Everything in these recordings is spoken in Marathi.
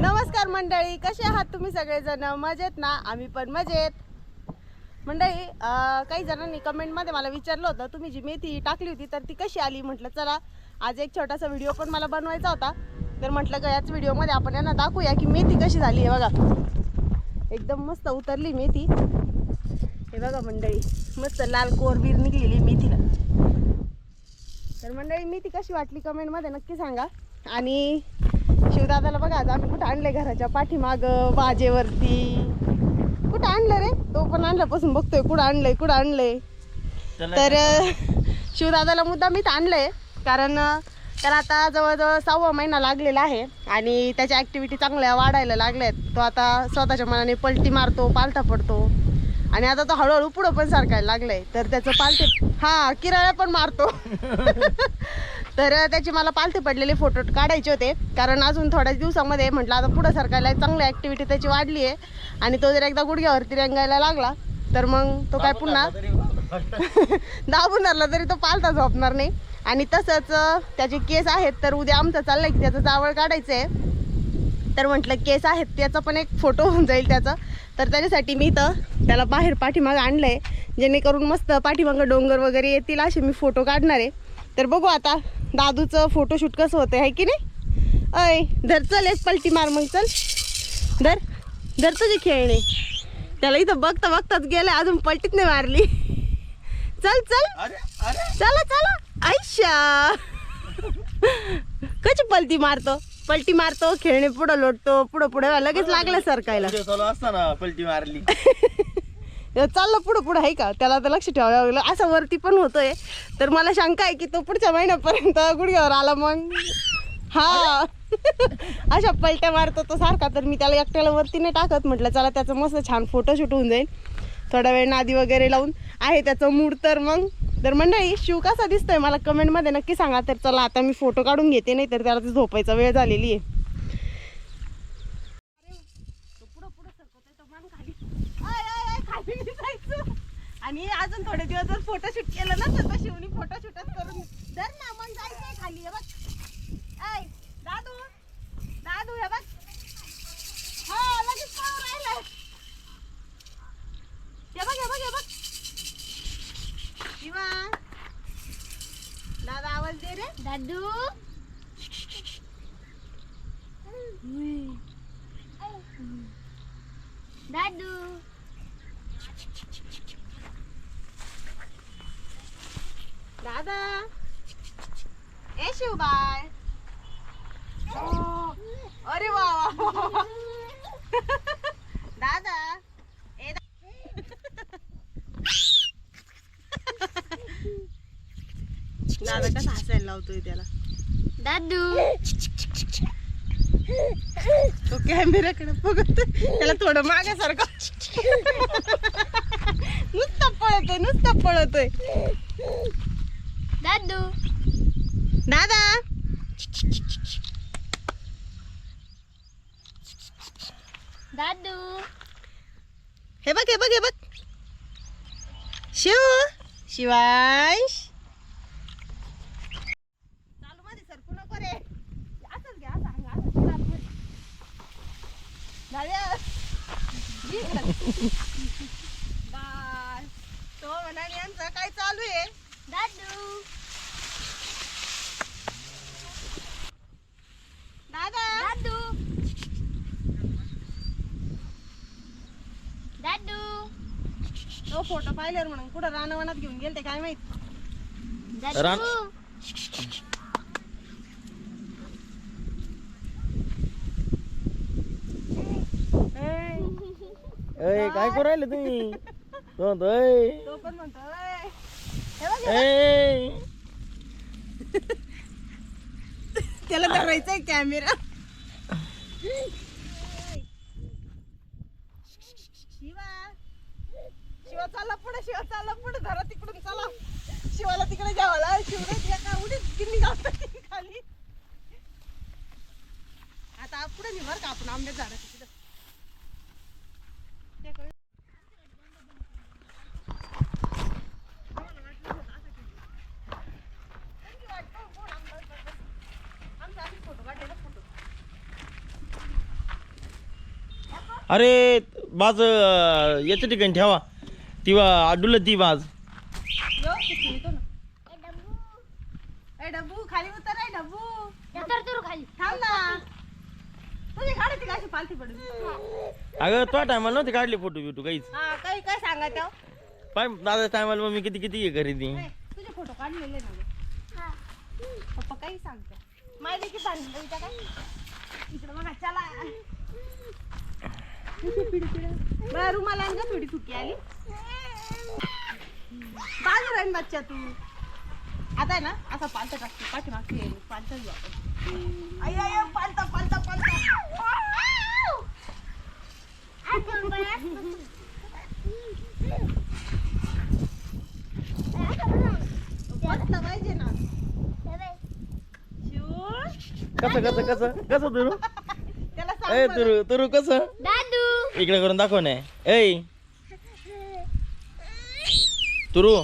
नमस्कार मंडळी कसे आहात तुम्ही सगळेजण? मजेत ना? आम्ही पण मजेत. मंडळी काही जणांनी कमेंटमध्ये मला विचारलं होतं तुम्ही जी मेथी टाकली होती तर ती कशी आली? म्हटलं चला आज एक छोटासा व्हिडिओ पण मला बनवायचा होता. तर म्हटलं का याच व्हिडिओमध्ये आपण यांना दाखवूया की मेथी कशी झाली. आहे बघा. एकदम मस्त उतरली मेथी. हे बघा मंडळी मस्त लाल कोरबीर निघलेली मेथीला. तर मंडळी मेथी कशी वाटली कमेंटमध्ये नक्की सांगा. आणि शिवदादाला बघा आज आम्ही कुठं आणलंय घराच्या पाठीमाग बाजेवरती. कुठं आणलं रे? तो पण आणल्यापासून बघतोय कुठं आणलंय कुठं आणलंय. तर शिवदादाला मुद्दा मीच आणलंय कारण त्याला आता जवळजवळ सहावा महिना लागलेला आहे आणि त्याच्या ॲक्टिव्हिटी चांगल्या वाढायला लागल्या आहेत तो आता स्वतःच्या मनाने पलटी मारतो पालथा पडतो. आणि आता तो हळूहळू पुढं पण सारखायला लागलाय. तर त्याचं पालथे हा किराळ्या पण मारतो. तर त्याचे मला पालथे पडलेले फोटो काढायचे होते. कारण अजून थोड्याच दिवसामध्ये म्हटलं आता पुढं सरकायला चांगली ॲक्टिव्हिटी त्याची वाढली आहे. आणि तो जर एकदा गुडघ्यावरती रंगायला लागला तर मग तो काय पुन्हा दाबून धरला तरी तो पालता झोपणार नाही. आणि तसंच त्याचे केस आहेत तर उद्या आमचं चाललंय की त्याचं जावळ काढायचं आहे तर म्हटलं केस आहेत त्याचा पण एक फोटो होऊन जाईल त्याचा. तर त्याच्यासाठी मी इथं त्याला बाहेर पाठीमागं आणलं आहे जेणेकरून मस्त पाठीमागं डोंगर वगैरे येतील असे मी फोटो काढणार आहे. तर बघू आता दादूचं फोटोशूट कसं होतं आहे की नाही? अय धर चल एक पलटी मार मग चल. धर धर तुझे खेळणे. त्याला इथं बघता बघताच गेलं अजून पलटीत नाही मारली. चल चल. चला चला. आयशा. कशी पलटी मारतो? पलटी मारतो खेळणे पुढं लोटतो पुढं पुढं लगेच लागलं सरकायला. व्हिडिओ चालू असताना पलटी मारली. चाललं पुढं पुढं आहे का? त्याला तर लक्ष ठेवावं लागलं. असं वरती पण होतोय. तर मला शंका आहे की तो पुढच्या महिन्यापर्यंत गुडघ्यावर आला मग? हा. अशा पलट्या मारतो तो सारखा तर मी त्याला एकट्याला वरती नाही टाकत. म्हटलं चला त्याचं मस्त छान फोटोशूट होऊन जाईल. थोडा वेळ नादी वगैरे लावून. आहे त्याचं मूड तर मग? तर मंडळी शिव कसा दिसतोय मला कमेंटमध्ये नक्की सांगा. तर चला आता मी फोटो काढून घेते नाही तर त्याला झोपायचा वेळ झालेली आहे. आणि अजून थोडे दिवस जर फोटोशूट केलं ना तर शिवनी फोटोशूटच करून धर ना मग जायचंय खाली हे बघ ऐ दादू दादू हे बघ हा लगेच पळून राहिलाय हे बघ हे बघ हे बघ शिवा दादा आवाज दे रे दादू दादू दादा ए शिवबाय अरे वा वा, वा दादा ए दा- दादा कसा हसायला लावतोय त्याला. दादू. तो कॅमेऱ्याकडे बघतोय. त्याला थोडं मागासारखं. नुसतं पळतोय नुसतं पळतोय. दादू. दादा. दादू. हे बघ हे बघ हे बघ. शिव. शिवांश चालू मध्ये सरकू नको रे असंच घ्या असं अंग, असं केलं आतमध्ये. झाल्या. घे इकडं. बस. तो म्हणाल यांचं काय चालू आहे दादू दादा दादू दादू तो फोटो पाहिल्यावर म्हणून कुठं रानवनात घेऊन गेलते काय माहीत? दादू ए, अय काय करू राहिले तुम्ही? तो म्हणतो, "अय, तो पण म्हणतो "ए." हे बघ अय." त्याला धरायचंय कॅमेरा. शिवा. शिवा चालला पुढे शिवा चालला पुढे. धरा तिकडून चला. शिवाला तिकडे घ्यावाला शिवने एका उडीत गावता खाली? आता पुढे बरं का आपण आंबे झाडा तिकडे ते कळलं. आमचा आधी फोटो काढलेला फोटो अरे बाज अं, याच्या ठिकाणी ठेवा. ती अडुल ती बाज. ए डब्बू. खाली उतर आहे डब्बू. तर तर खाली. थांब ना. तुझी गाडी ती कशी पालथी पडून. अगं तो टायमाला नव्हती काढले फोटो बिटू काहीच. हा काही काय सांगा त्या पाय दादा टायमाला मग मी किती किती हे करीत ती. तुझे फोटो काढलेले ना गं. पप्पा काही सांगते. माहिती की सांगितलं विचार काय? इकडे बघा चला. बरं रुमाला आण गं थोडी चुकी आली. बाजू राहीन बच्चा तू. आता आहे ना असा पालता टाकतो पाठीमागची पालता घेऊ आपण. आई आई आई, पालता पालता पालता. पालता पाहिजे ना. शिव कसं कसं कसं कसं तुरू त्याला. तुरू तुरू कसं? इकडे करून दाखव ना. ऐ. तुरू.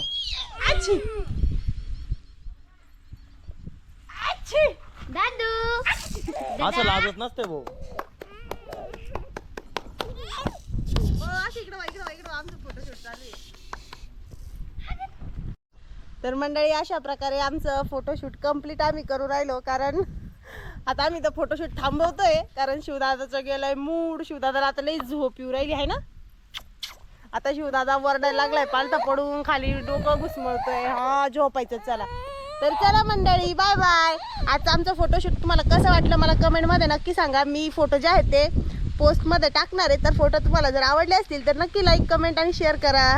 दादू. असं लाजत नसते भाऊ. आहे. तर मंडळी अशा प्रकारे आमचं फोटोशूट कंप्लीट आम्ही करू राहिलो. कारण आता आम्ही तर फोटोशूट थांबवतोय कारण शिवदादाचं गेलंय मूड शिवदादाला आता लई झोप येऊ राहिली आहे ना? आता शिवदादा वरडायला लागलाय पालता पडून खाली डोकं घुसमळतोय. हा झोपायचं चला. तर चला मंडळी बाय बाय आजचं आमचं फोटोशूट तुम्हाला कसं वाटलं मला कमेंटमध्ये नक्की सांगा. मी फोटो जे आहेत ते पोस्टमध्ये टाकणार आहे तर फोटो तुम्हाला जर आवडले असतील तर नक्की लाईक कमेंट आणि शेअर करा.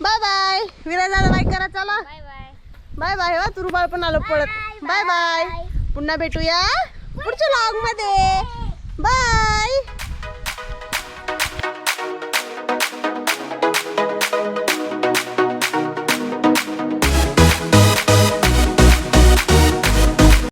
बाय बाय विराज दादा बाय करा चला. बाय बाय बाय बाय वा तुरुबाळ पण आलं पळत. बाय बाय पुन्हा भेटूया. पुढच्या